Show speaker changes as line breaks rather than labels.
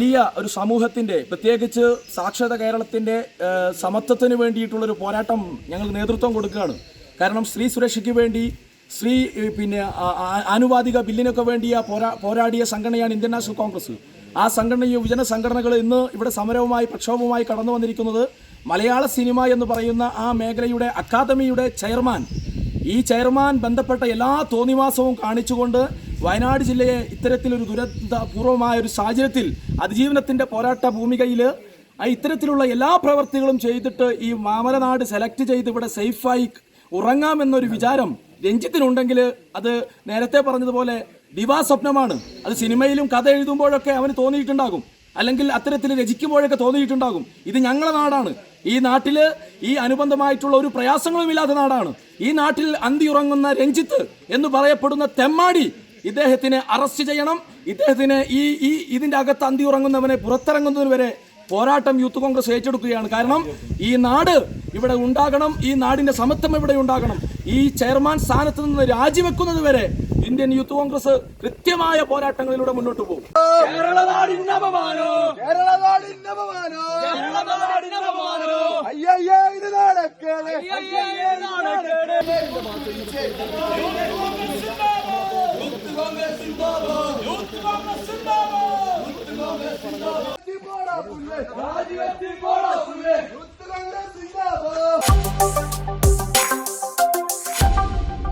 വലിയ ഒരു സമൂഹത്തിന്റെ പ്രത്യേകിച്ച് സാക്ഷരത കേരളത്തിന്റെ സമത്വത്തിന് വേണ്ടിയിട്ടുള്ളൊരു പോരാട്ടം ഞങ്ങൾ നേതൃത്വം കൊടുക്കുകയാണ്. കാരണം സ്ത്രീ സുരക്ഷയ്ക്ക് വേണ്ടി സ്ത്രീ പിന്നെ ആ- ആ- ആനുപാതിക ബില്ലിനൊക്കെ വേണ്ടി ആ പോരാ പോരാടിയ സംഘടനയാണ് ഇന്ത്യൻ നാഷണൽ കോൺഗ്രസ്. ആ സംഘടന യുവജന സംഘടനകൾ ഇന്ന് ഇവിടെ സമരവുമായി പ്രക്ഷോഭവുമായി കടന്നു വന്നിരിക്കുന്നത് മലയാള സിനിമ എന്ന് പറയുന്ന ആ മേഖലയുടെ അക്കാദമിയുടെ ചെയർമാൻ. ഈ ചെയർമാൻ ബന്ധപ്പെട്ട എല്ലാ തോന്നിവാസവും കാണിച്ചുകൊണ്ട് വയനാട് ജില്ലയെ ഇത്തരത്തിലൊരു ദുരന്തപൂർവമായ ഒരു സാഹചര്യത്തിൽ അതിജീവനത്തിന്റെ പോരാട്ട ഭൂമികയിൽ ഇത്തരത്തിലുള്ള എല്ലാ പ്രവർത്തികളും ചെയ്തിട്ട് ഈ മാമലനാട് സെലക്ട് ചെയ്ത് ഇവിടെ സേഫായി ഉറങ്ങാമെന്നൊരു വിചാരം രഞ്ജിത്തിനുണ്ടെങ്കിൽ അത് നേരത്തെ പറഞ്ഞതുപോലെ ദിവാസ്വപ്നമാണ് അത് സിനിമയിലും കഥ എഴുതുമ്പോഴൊക്കെ അവന് തോന്നിയിട്ടുണ്ടാകും. അല്ലെങ്കിൽ അത്തരത്തിൽ രചിക്കുമ്പോഴൊക്കെ തോന്നിയിട്ടുണ്ടാകും. ഇത് ഞങ്ങളെ നാടാണ്. ഈ നാട്ടിൽ ഈ അനുബന്ധമായിട്ടുള്ള ഒരു പ്രയാസങ്ങളും ഇല്ലാത്ത നാടാണ്. ഈ നാട്ടിൽ അന്തിയുറങ്ങുന്ന രഞ്ജിത്ത് എന്ന് പറയപ്പെടുന്ന തെമ്മാടി ഇദ്ദേഹത്തിനെ അറസ്റ്റ് ചെയ്യണം. ഇദ്ദേഹത്തിന് ഈ ഈ ഇതിന്റെ അകത്ത് അന്തിയുറങ്ങുന്നവനെ പുറത്തിറങ്ങുന്നതിന് വരെ പോരാട്ടം യൂത്ത് കോൺഗ്രസ് ഏറ്റെടുക്കുകയാണ്. കാരണം ഈ നാട് ഇവിടെ ഉണ്ടാകണം ഈ നാടിന്റെ സമത്വം ഇവിടെ ഉണ്ടാകണം. ഈ ചെയർമാൻ സ്ഥാനത്ത് നിന്ന് രാജിവെക്കുന്നത് വരെ ഇന്ത്യൻ യൂത്ത് കോൺഗ്രസ് കൃത്യമായ പോരാട്ടങ്ങളിലൂടെ മുന്നോട്ട് പോകും.
അയ്യയ്യേ ഇത് നാണക്കേട് പോടാ പുല്ല്.